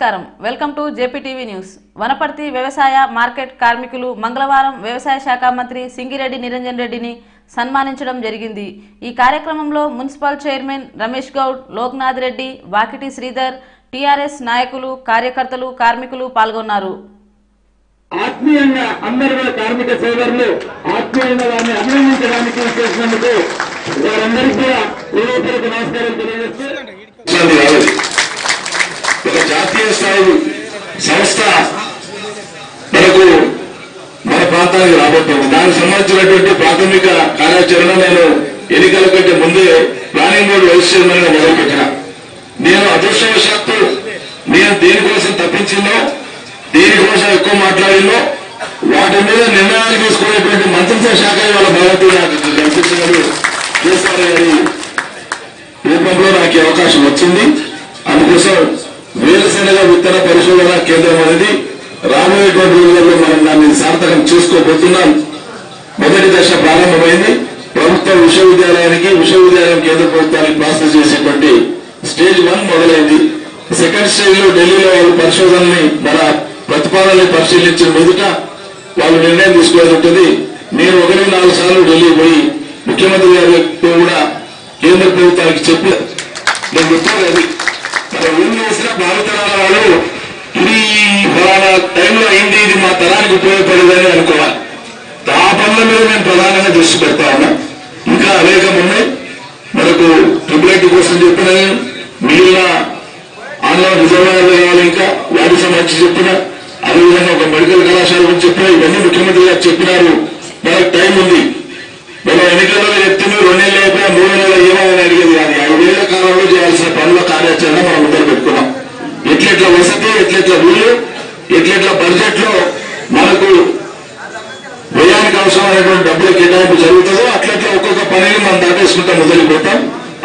నమస్కారం. Welcome to JPTV news. Wanaparthy వ్యవసాయ market కార్మికులు మంగళవారం వ్యవసాయ శాఖ మంత్రి సింగిరెడ్డి నిరంజన్ రెడ్డిని సన్మానించడం జరిగింది. ఈ కార్యక్రమంలో municipal chairman Ramesh Goud Loknath Reddy Vakiti Sridhar TRS నాయకులు కార్యకర్తలు కార్మికులు పాల్గొన్నారు. ఆత్మీయంగా అందరు కూడా కార్మిక సోదరులు ఆత్మీయంగా వారిని అభినందించడానికి చేసినందుకు వారందరికీ నమస్కారం తెలియజేస్తూ ఒక జాతీయ స్థాయి సంస్థ మనకు మన ప్రాంతానికి రాబోతుంది. దానికి సంబంధించినటువంటి ప్రాథమిక కార్యాచరణ నేను ఎన్నికల కంటే ముందే ప్లానింగ్ బోర్డు వైస్ చైర్మన్గా మొదలుపెట్టిన. నేను అదృష్టవశాత్తు నేను దేనికోసం తప్పించిందో దేనికోసం ఎక్కువ మాట్లాడిందో వాటి మీద నిర్ణయాలు తీసుకునేటువంటి మంత్రిత్వ శాఖ వాళ్ళ భగవతి నాకు కల్పించినది కేసీఆర్ గారి రూపంలో నాకు అవకాశం వచ్చింది. అందుకోసం వేరుశనగ విత్తన పరిశోధన కేంద్రం అనేది రాబోయేటువంటి రోజుల్లో మనం దాన్ని సార్థకం చేసుకోబోతున్నాం. మొదటి దశ ప్రారంభమైంది. ప్రభుత్వ విశ్వవిద్యాలయానికి విశ్వవిద్యాలయం కేంద్ర ప్రభుత్వానికి ప్రాసెస్ చేసేటువంటి స్టేజ్ వన్ మొదలైంది. సెకండ్ స్టేజ్లో ఢిల్లీలో వాళ్ళు పరిశోధనని మన ప్రతిపాదనని పరిశీలించిన మీదట వాళ్ళు నిర్ణయం తీసుకోవాల్సి ఉంటుంది. నేను ఒకటి నాలుగు సార్లు ఢిల్లీ పోయి ముఖ్యమంత్రి గారితో కూడా కేంద్ర ప్రభుత్వానికి చెప్పి నేను చెప్పాను అది. మన ఏం భావితరాల వాళ్ళు ఇది ఫలానా టైంలో అయింది ఇది మా తరానికి ఉపయోగపడేదని అనుకోవాలి ఆ పనుల మీద మేము ప్రధానంగా దృష్టి పెడతా ఉన్నా. ఇంకా అనేకం ఉన్నాయి మనకు ట్రిపుల్ కోసం చెప్పిన మిగిలిన ఆన్లైన్ రిజర్వాయర్లు కావాలి ఇంకా వాటికి సంబంధించి చెప్పిన. అదేవిధంగా ఒక మెడికల్ కళాశాల గురించి చెప్పిన. ఇవన్నీ ముఖ్యమంత్రి గారు చెప్పినారు. మనకు టైం ఉంది. మనం ఎన్నికల్లో చెప్తే రెండేళ్ళు అయిపోయినా మూడు నెలలు ఏమైనా అడిగేది కాలంలో చేయాల్సిన పనుల కార్యాచరణ మనం ముందర పెట్టుకున్నాం. ఎట్లెట్ల వసతి ఎట్లెట్ల వీలు ఎట్లెట్ల బడ్జెట్లో మనకు వ్యయానికి అవసరమైనటువంటి డబ్బుల కేటాయింపు జరుగుతుందో అట్లట్లా ఒక్కొక్క పనిని మనం దాటేసుకుంటాం మొదలుపెట్టాం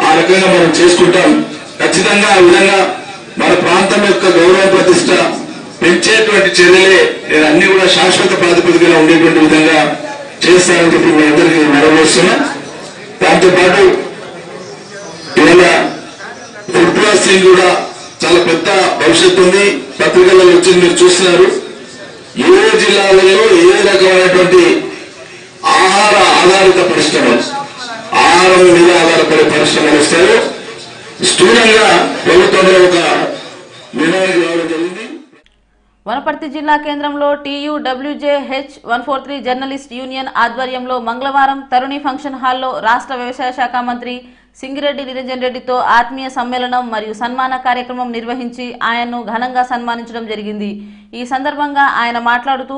ఆ రకంగా మనం చేసుకుంటాం. ఖచ్చితంగా ఆ విధంగా మన ప్రాంతం యొక్క గౌరవ ప్రతిష్ట పెంచేటువంటి చర్యలే నేను అన్ని కూడా శాశ్వత ప్రాతిపదికన ఉండేటువంటి విధంగా చేస్తానని చెప్పి మీ అందరికీ నెరవేరుస్తున్నా దాంతో ఫుడ్ కూడా చాలా పెద్ద భవిష్యత్తు ఉంది. పత్రికల్లో వచ్చింది మీరు చూస్తున్నారు. ఏ జిల్లాలలో ఏ రకమైనటువంటి ఆహార ఆధారిత పరిశ్రమలు ఆహారం మీద ఆధారపడే పరిశ్రమలు వస్తాయో స్థూలంగా ప్రభుత్వంలో ఒక నిర్ణయం రావడం జరిగింది. వనపర్తి జిల్లా కేంద్రంలో TUWJH one four three journalist union ఆధ్వర్యంలో మంగళవారం తరుణి ఫంక్షన్ హాల్లో రాష్ట్ర వ్యవసాయ శాఖ మంత్రి సింగిరెడ్డి నిరంజన్ రెడ్డితో ఆత్మీయ సమ్మేళనం మరియు సన్మాన కార్యక్రమం నిర్వహించి ఆయన్ను ఘనంగా సన్మానించడం జరిగింది. ఈ సందర్భంగా ఆయన మాట్లాడుతూ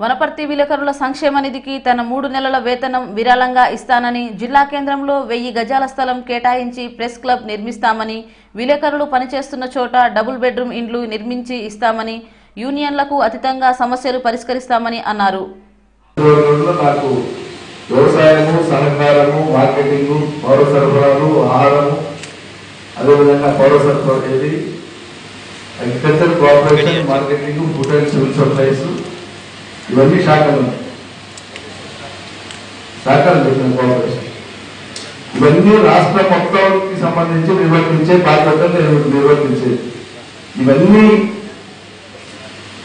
వనపర్తి విలేకరుల సంక్షేమ నిధికి తన మూడు నెలల వేతనం విరాళంగా ఇస్తానని జిల్లా కేంద్రంలో వెయ్యి గజాల స్థలం కేటాయించి ప్రెస్ క్లబ్ నిర్మిస్తామని విలేకరులు పనిచేస్తున్న చోట డబుల్ బెడ్రూమ్ ఇండ్లు నిర్మించి ఇస్తామని యూనియన్లకు అతీతంగా సమస్యలు పరిష్కరిస్తామని అన్నారు. వ్యవసాయము సహకారము మార్కెటింగ్ పౌర సరఫరాలు ఆహారము అదేవిధంగా పౌర సరఫరా agriculture cooperation marketing food and civil supplies ఇవన్నీ శాఖలు. శాఖలు పెట్టిన కోఆపరేషన్. ఇవన్నీ రాష్ట్ర మొత్తానికి సంబంధించి నిర్వర్తించే బాధ్యతలు నిర్వర్తించేది ఇవన్నీ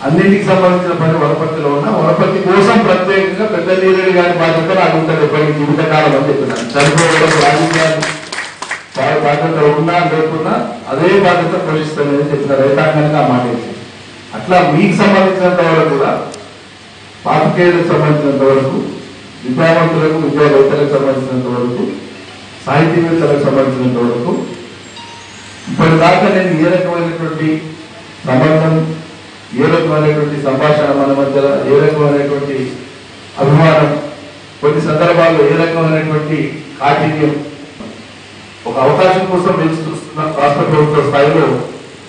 అన్నింటికి సంబంధించిన పని వనపర్తిలో ఉన్న వనపర్తి కోసం ప్రత్యేకంగా పెద్ద నీరెడ్డి గారి బాధ్యత నాకు ఉంటుంది ఎప్పటికీ జీవితకాలం అని చెప్పినాను చనిపోవడం రాజకీయాలు వారి బాధ్యత ఉన్నా లేకున్నా అదే బాధ్యత పోషిస్తానని చెప్పిన రైతాంగంగా మాట అట్లా మీకు సంబంధించినంత వరకు కూడా పాతికేయులకు సంబంధించినంత వరకు విద్యావంతులకు విద్యావేత్తలకు సంబంధించినంత వరకు సాహితీవేత్తలకు సంబంధించినంత వరకు ఇప్పటిదాకా నేను ఏ రకమైనటువంటి సంబంధం ఏ రకమైనటువంటి సంభాషణ మన మధ్య ఏ రకమైనటువంటి అభిమానం కొన్ని సందర్భాల్లో ఏ రకమైనటువంటి కాఠిన్యం ఒక అవకాశం కోసం వేచి చూస్తున్న రాష్ట్ర ప్రభుత్వ స్థాయిలో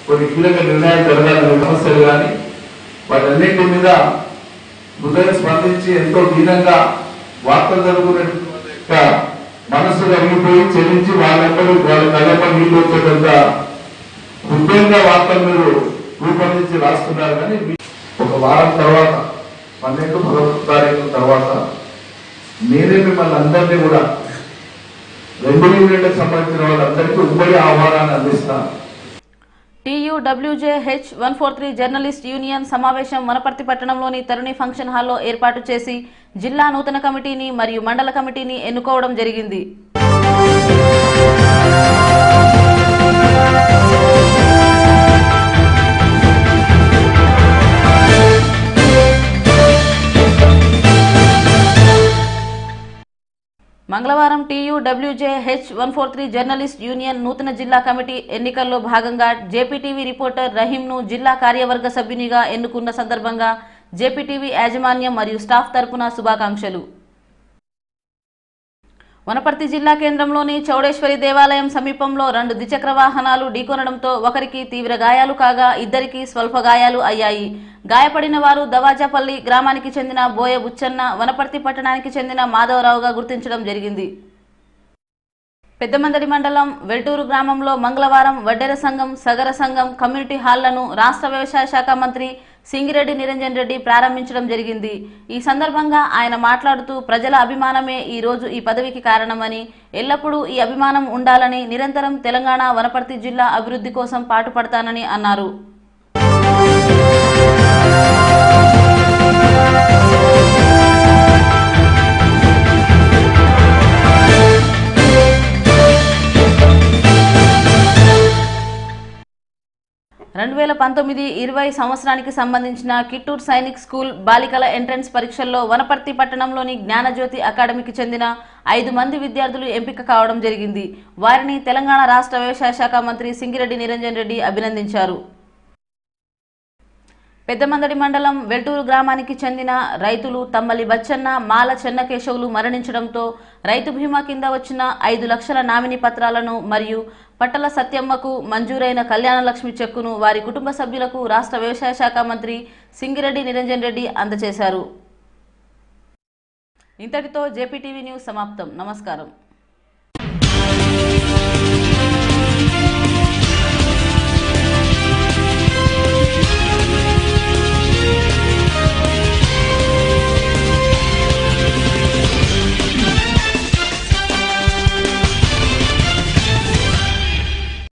కొన్ని కీలక నిర్ణయాలు జరగాలనే సమస్యలు కానీ వాటన్నింటి మీద హృదయం స్పందించి ఎంతో దీనంగా వార్తలు జరుగుతున్న యొక్క మనస్సు కరిగిపోయి చెల్లించి వాళ్ళందరూ వాళ్ళ కళ్ళపై నీళ్ళు వచ్చేటంత హృదయంగా వార్తలు మీరు రూపొందించి రాస్తున్నారు. కానీ ఒక వారం తర్వాత పన్నెండు పదకొండు తారీఖు తర్వాత నేనే మిమ్మల్ని అందరినీ కూడా రెండు యూనిట్లకు సంబంధించిన వాళ్ళందరికీ ఉమ్మడి ఆహ్వానాన్ని అందిస్తాను. TUWJH one four three journalist union సమావేశం వనపర్తి పట్టణంలోని తరుణి ఫంక్షన్ హాల్లో ఏర్పాటు చేసి జిల్లా నూతన కమిటీని మరియు మండల కమిటీని ఎన్నుకోవడం జరిగింది. శనివారం TUWJ H one four three journalist union నూతన జిల్లా కమిటీ ఎన్నికల్లో భాగంగా జేపీటీవీ రిపోర్టర్ రహీంను జిల్లా కార్యవర్గ సభ్యునిగా ఎన్నుకున్న సందర్భంగా జేపీటీవీ యాజమాన్యం మరియు స్టాఫ్ తరపున శుభాకాంక్షలు. వనపర్తి జిల్లా కేంద్రంలోని చౌడేశ్వరి దేవాలయం సమీపంలో రెండు ద్విచక్ర వాహనాలు ఢీకొనడంతో ఒకరికి తీవ్ర గాయాలు కాగా ఇద్దరికి స్వల్ప గాయాలు అయ్యాయి. గాయపడిన వారు దవాజాపల్లి గ్రామానికి చెందిన బోయ బుచ్చన్న వనపర్తి పట్టణానికి చెందిన మాధవరావుగా గుర్తించడం జరిగింది. పెద్దమందడి మండలం వెల్టూరు గ్రామంలో మంగళవారం వడ్డెర సంఘం సగర సంఘం కమ్యూనిటీ హాళ్ళను రాష్ట్ర వ్యవసాయ శాఖ మంత్రి సింగిరెడ్డి నిరంజన్ రెడ్డి ప్రారంభించడం జరిగింది. ఈ సందర్భంగా ఆయన మాట్లాడుతూ ప్రజల అభిమానమే ఈ రోజు ఈ పదవికి కారణమని ఎల్లప్పుడూ ఈ అభిమానం ఉండాలని నిరంతరం తెలంగాణ వనపర్తి జిల్లా అభివృద్ధి కోసం పాటుపడతానని అన్నారు. రెండు వేల పంతొమ్మిది ఇరవై సంవత్సరానికి సంబంధించిన కిట్టూర్ సైనిక్ స్కూల్ బాలికల ఎంట్రన్స్ పరీక్షల్లో వనపర్తి పట్టణంలోని జ్ఞానజ్యోతి అకాడమీకి చెందిన ఐదు మంది విద్యార్థులు ఎంపిక కావడం జరిగింది. వారిని తెలంగాణ రాష్ట్ర వ్యవసాయ శాఖ మంత్రి సింగిరెడ్డి నిరంజన్ రెడ్డి అభినందించారు. పెద్దమందడి మండలం వెల్టూరు గ్రామానికి చెందిన రైతులు తమ్మలి బచ్చన్న మాల చెన్నకేశవులు మరణించడంతో రైతు బీమా కింద వచ్చిన ఐదు లక్షల నామినీ పత్రాలను మరియు పట్టల సత్యమ్మకు మంజూరైన కళ్యాణలక్ష్మి చెక్కును వారి కుటుంబ సభ్యులకు రాష్ట్ర వ్యవసాయ శాఖ మంత్రి సింగిరెడ్డి నిరంజన్ రెడ్డి అందజేశారు. ఇంతటితో జేపీటీవీ న్యూస్ సమాప్తం. నమస్కారం.